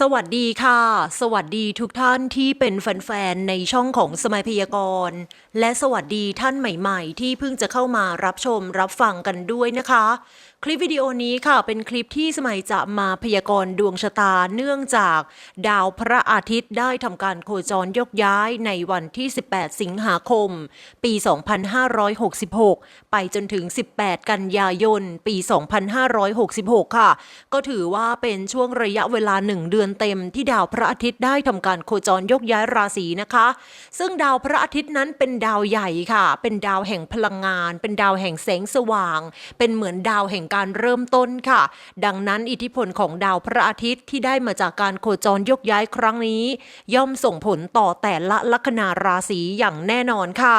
สวัสดีค่ะ สวัสดีทุกท่านที่เป็นแฟนๆ ในช่องของสมัยพยากรณ์ และสวัสดีท่านใหม่ๆ ที่เพิ่งจะเข้ามารับชมรับฟังกันด้วยนะคะ คลิปวิดีโอนี้ค่ะเป็นคลิปที่สมัยจะมาพยากรณ์ดวงชะตาเนื่องจาก ดาวพระอาทิตย์ได้ทำการโคจรยกย้ายในวันที่ 18 สิงหาคม ปี 2566 ไปจนถึง 18 กันยายน ปี 2566 ค่ะ ก็ถือว่าเป็นช่วงระยะเวลา1เดือนเต็มที่ดาวพระอาทิตย์ได้ทำการโคจรยกย้ายราศีนะคะ ซึ่งดาวพระอาทิตย์นั้นเป็นดาวใหญ่ค่ะ เป็นดาวแห่งพลังงาน เป็นดาวแห่งแสงสว่าง เป็นเหมือนดาวแห่งการเริ่มต้นค่ะ ดังนั้นอิทธิพลของดาวพระอาทิตย์ที่ได้มาจากการโคจรยกย้ายครั้งนี้ ย่อมส่งผลต่อแต่ละลัคนาราศีอย่างแน่นอนค่ะ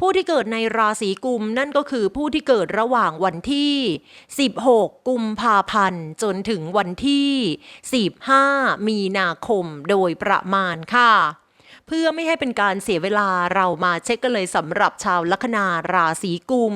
ผู้ที่เกิดในราศีกุมนั่นก็คือผู้ที่เกิดระหว่างวันที่ 16 กุมภาพันธ์ จนถึงวันที่ 15 มีนาคมโดยประมาณค่ะ เพื่อไม่ให้เป็นการเสียเวลาเรามาเช็คกันเลยสำหรับชาวลัคนาราศีกุม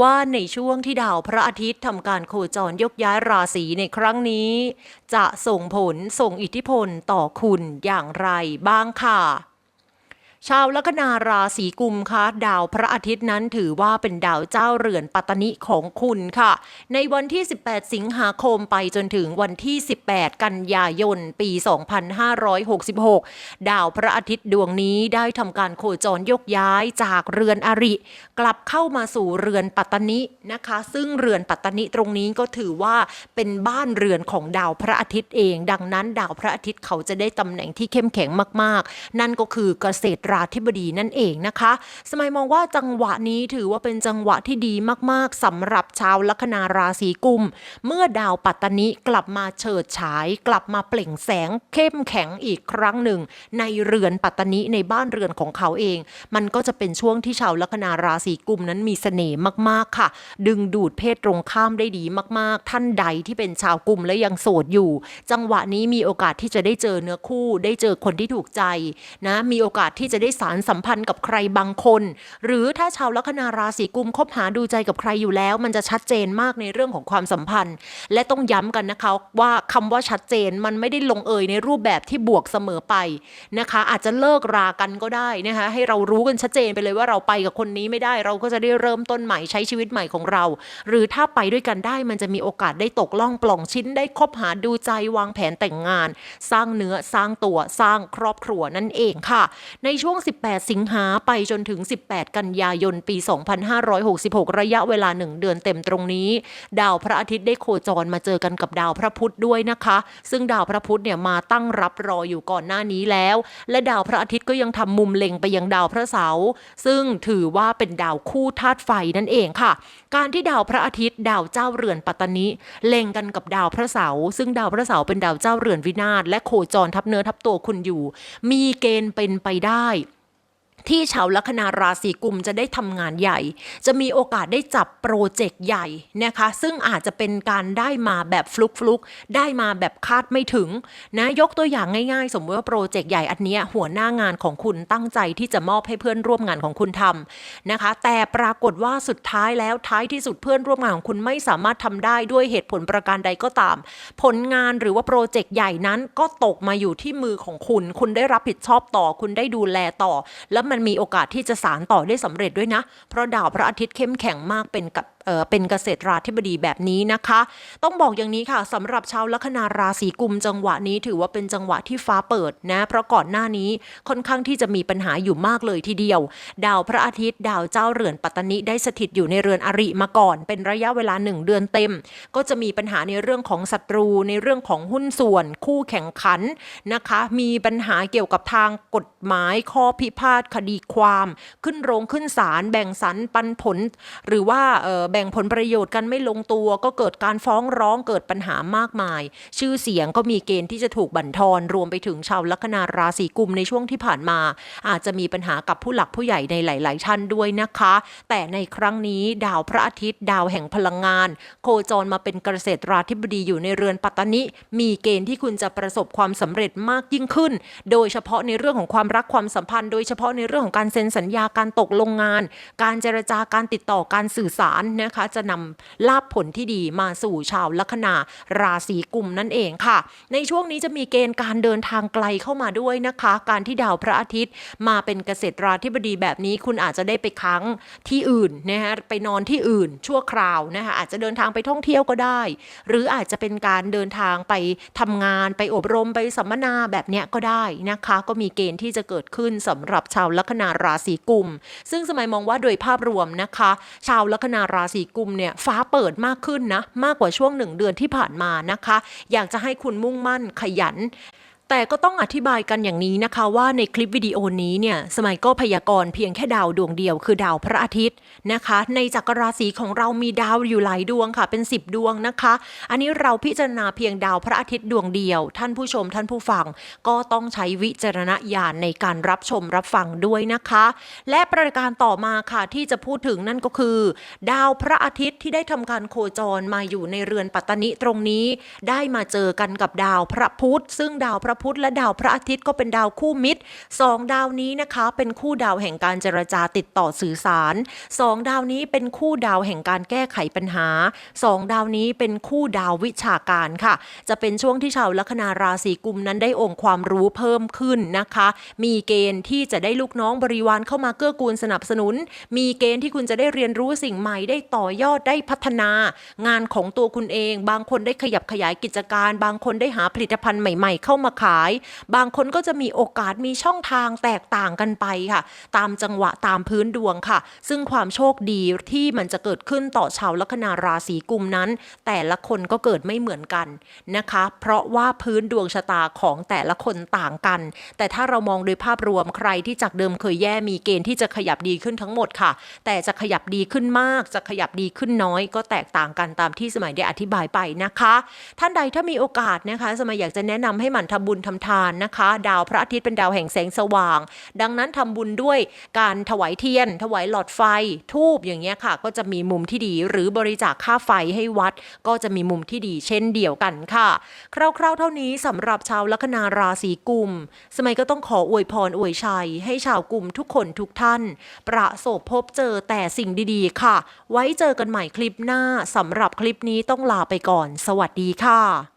ว่าในช่วงที่ดาวพระอาทิตย์ทำการโคจรยกย้ายราศีในครั้งนี้ จะส่งผลส่งอิทธิพลต่อคุณอย่างไรบ้างค่ะ ชาวลัคนาราศีกุมคะดาวพระอาทิตย์นั้นถือว่าเป็นดาวเจ้าเรือนปัตตนิของคุณค่ะ ในวันที่ 18 สิงหาคมไปจนถึงวันที่ 18 กันยายน ปี 2566 ดาวพระอาทิตย์ดวงนี้ได้ทำการโคจรยกย้ายจากเรือนอริ กลับเข้ามาสู่เรือนปัตตนินะคะ ซึ่งเรือนปัตตนิตรงนี้ก็ถือว่าเป็นบ้านเรือนของดาวพระอาทิตย์เอง ดังนั้น ดาวพระอาทิตย์เขาจะได้ตำแหน่งที่เข้มแข็งมาก ๆ นั่นก็คือเกษตราธิบดีนั่นเองนะคะ สมัยมองว่าจังหวะนี้ถือว่าเป็นจังหวะที่ดีมากๆสำหรับชาวลัคนาราศีกุม เมื่อดาวปัตตนิกลับมาเฉิดฉาย กลับมาเปล่งแสงเข้มแข็งอีกครั้งหนึ่ง ในเรือนปัตตนิในบ้านเรือนของเขาเอง มันก็จะเป็นช่วงที่ชาวลัคนาราศีกุมนั้นมีเสน่ห์มากๆค่ะ ดึงดูดเพศตรงข้ามได้ดีมากๆ ท่านใดที่เป็นชาวกุมและยังโสดอยู่ จังหวะนี้มีโอกาสที่จะได้เจอเนื้อคู่ ได้เจอคนที่ถูกใจนะ มีโอกาสที่จะได้สารสัมพันธ์กับใครบางคน หรือถ้าชาวลัคนาราศีกุมคบหาดูใจกับใครอยู่แล้ว มันจะชัดเจนมากในเรื่องของความสัมพันธ์ และต้องย้ำกันนะคะว่าคำว่าชัดเจนมันไม่ได้ลงเอยในรูปแบบที่บวกเสมอไปนะคะ อาจจะเลิกรากันก็ได้นะคะให้เรารู้กันชัดเจนไปเลยว่าเราไปกับคนนี้ไม่ได้ เราก็จะได้เริ่มต้นใหม่ใช้ชีวิตใหม่ของเรา หรือถ้าไปด้วยกันได้มันจะมีโอกาสได้ตกล่องปล่องชิ้นได้คบหาดูใจวางแผนแต่งงาน สร้างเนื้อสร้างตัวสร้างครอบครัวนั่นเองค่ะ ในช่วง18 สิงหาไปจนถึง 18 กันยายนปี 2566 ระยะเวลา 1 เดือนเต็มตรงนี้ ดาวพระอาทิตย์ได้โคจรมาเจอกันกับดาวพระพุธด้วยนะคะ ซึ่งดาวพระพุธเนี่ยมาตั้งรับรออยู่ก่อนหน้านี้แล้ว และดาวพระอาทิตย์ก็ยังทำมุมเล็งไปยังดาวพระเสาร์ซึ่งถือว่าเป็นดาวคู่ธาตุไฟนั่นเองค่ะ การที่ดาวพระอาทิตย์ ดาวเจ้าเรือนปัตตนิเล็งกันกับดาวพระเสาร์ซึ่งดาวพระเสาร์เป็นดาวเจ้าเรือนวินาศและโคจรทับเนื้อทับตัวคุณอยู่ มีเกณฑ์เป็นไปได้ ที่ชาวลัคนาราศีกุมจะได้ทำงานใหญ่ จะมีโอกาสได้จับโปรเจกต์ใหญ่นะคะ ซึ่งอาจจะเป็นการได้มาแบบฟลุกฟลุกได้มาแบบคาดไม่ถึงนะยกตัวอย่างง่ายๆ สมมติว่าโปรเจกต์ใหญ่อันนี้หัวหน้างานของคุณตั้งใจที่จะมอบให้เพื่อนร่วมงานของคุณทำนะคะ แต่ปรากฏว่าสุดท้ายแล้วท้ายที่สุดเพื่อนร่วมงานของคุณไม่สามารถทำได้ด้วยเหตุผลประการใดก็ตาม ผลงานหรือว่าโปรเจกต์ใหญ่นั้นก็ตกมาอยู่ที่มือของคุณ คุณได้รับผิดชอบต่อ คุณได้ดูแลต่อ แล้วมันมีโอกาสที่จะสารต่อได้สำเร็จด้วยนะ เพราะดาวพระอาทิตย์เข้มแข็งมากเป็นกับ เป็นเกษตราธิบดีแบบนี้นะคะ ต้องบอกอย่างนี้ค่ะสำหรับชาวลัคนาราศีกุมจังหวะนี้ถือว่าเป็นจังหวะที่ฟ้าเปิดนะ เพราะก่อนหน้านี้ค่อนข้างที่จะมีปัญหาอยู่มากเลยทีเดียว ดาวพระอาทิตย์ ดาวเจ้าเรือนปัตตนิได้สถิตอยู่ในเรือนอริมาก่อน เป็นระยะเวลาหนึ่งเดือนเต็ม ก็จะมีปัญหาในเรื่องของศัตรู ในเรื่องของหุ้นส่วน คู่แข่งขันนะคะ มีปัญหาเกี่ยวกับทางกฎหมายข้อพิพาทคดีความ ขึ้นโรงขึ้นศาลแบ่งสรรปันผล หรือว่าแบ่งผลประโยชน์กันไม่ลงตัวก็เกิดการฟ้องร้องเกิดปัญหามากมาย ชื่อเสียงก็มีเกณฑ์ที่จะถูกบั่นทอนรวมไปถึงชาวลัคนาราศีกุมในช่วงที่ผ่านมา อาจจะมีปัญหากับผู้หลักผู้ใหญ่ในหลาย ๆ ท่านด้วยนะคะ แต่ในครั้งนี้ดาวพระอาทิตย์ ดาวแห่งพลังงาน โคจรมาเป็นเกษตราธิบดีอยู่ในเรือนปัตตนิ มีเกณฑ์ที่คุณจะประสบความสำเร็จมากยิ่งขึ้น โดยเฉพาะในเรื่องของความรักความสัมพันธ์ โดยเฉพาะในเรื่องของการเซ็นสัญญาการตกลงงาน การเจรจาการติดต่อการสื่อสารนะคะ จะนำลาบผลที่ดีมาสู่ชาวลัคนาราศีกุมนั่นเองค่ะ ในช่วงนี้จะมีเกณฑ์การเดินทางไกลเข้ามาด้วยนะคะ การที่ดาวพระอาทิตย์ มาเป็นเกษตราธิบดีแบบนี้คุณอาจจะได้ไปค้างที่อื่นนะคะไปนอนที่อื่นชั่วคราวนะคะอาจจะเดินทางไปท่องเที่ยวก็ได้ หรืออาจจะเป็นการเดินทางไปทำงานไปอบรมไปสัมมนาแบบเนี้ยก็ได้นะคะ ก็มีเกณฑ์ที่จะเกิดขึ้นสำหรับชาวลัคนาราศีกุม ซึ่งสมัยมองว่าโดยภาพรวมนะคะ ชาวลัคนาราศีกุมเนี่ยฟ้าเปิดมากขึ้นนะ มากกว่าช่วงหนึ่งเดือนที่ผ่านมานะคะ อยากจะให้คุณมุ่งมั่นขยัน แต่ก็ต้องอธิบายกันอย่างนี้นะคะว่าในคลิปวิดีโอนี้เนี่ยสมัยก็พยากรณ์เพียงแค่ดาวดวงเดียวคือดาวพระอาทิตย์นะคะ ในจักรราศีของเรามีดาวอยู่หลายดวงค่ะ เป็น 10 ดวงนะคะ อันนี้เราพิจารณาเพียงดาวพระอาทิตย์ดวงเดียว ท่านผู้ชมท่านผู้ฟัง ก็ต้องใช้วิจารณญาณในการรับชมรับฟังด้วยนะคะ และประการต่อมาค่ะที่จะพูดถึงนั่นก็คือ ดาวพระอาทิตย์ที่ได้ทำการโคจรมาอยู่ในเรือนปัตตนิตรงนี้ ได้มาเจอกันกับดาวพระพุธซึ่งดาวพระพุธและดาวพระอาทิตย์ก็เป็นดาวคู่มิตรสองดาวนี้นะคะ เป็นคู่ดาวแห่งการเจรจาติดต่อสื่อสารสองดาวนี้เป็นคู่ดาวแห่งการแก้ไขปัญหาสองดาวนี้เป็นคู่ดาววิชาการค่ะ จะเป็นช่วงที่ชาวลัคนาราศีกุมนั้นได้องค์ความรู้เพิ่มขึ้นนะคะ มีเกณฑ์ที่จะได้ลูกน้องบริวารเข้ามาเกื้อกูลสนับสนุน มีเกณฑ์ที่คุณจะได้เรียนรู้สิ่งใหม่ได้ต่อยอดได้พัฒนา งานของตัวคุณเอง บางคนได้ขยับขยายกิจการ บางคนได้หาผลิตภัณฑ์ใหม่ ๆ เข้ามาขาย บางคนก็จะมีโอกาสมีช่องทางแตกต่างกันไปค่ะ ตามจังหวะตามพื้นดวงค่ะ ซึ่งความโชคดีที่มันจะเกิดขึ้นต่อชาวลัคนาราศีกุมนั้น แต่ละคนก็เกิดไม่เหมือนกันนะคะ เพราะว่าพื้นดวงชะตาของแต่ละคนต่างกัน แต่ถ้าเรามองโดยภาพรวมใครที่จากเดิมเคยแย่มีเกณฑ์ที่จะขยับดีขึ้นทั้งหมดค่ะ แต่จะขยับดีขึ้นมาก จะขยับดีขึ้นน้อย ก็แตกต่างกันตามที่สมัยได้อธิบายไปนะคะ ท่านใดถ้ามีโอกาสนะคะ สมัยอยากจะแนะนำให้หมั่นทำบุญญทำทานนะคะ ดาวพระอาทิตย์เป็นดาวแห่งแสงสว่าง ดังนั้นทำบุญด้วยการถวายเทียน ถวายหลอดไฟ ทูบอย่างเงี้ยค่ะ ก็จะมีมุมที่ดี หรือบริจาคค่าไฟให้วัด ก็จะมีมุมที่ดีเช่นเดียวกันค่ะ คร่าวๆ เท่านี้สำหรับชาวลัคนาราศีกุม สมัยก็ต้องขออวยพรอวยชัย ให้ชาวกุมทุกคนทุกท่าน ประสบพบเจอแต่สิ่งดีๆ ค่ะ ไว้เจอกันใหม่คลิปหน้าสำหรับคลิปนี้ต้องลาไปก่อน สวัสดีค่ะ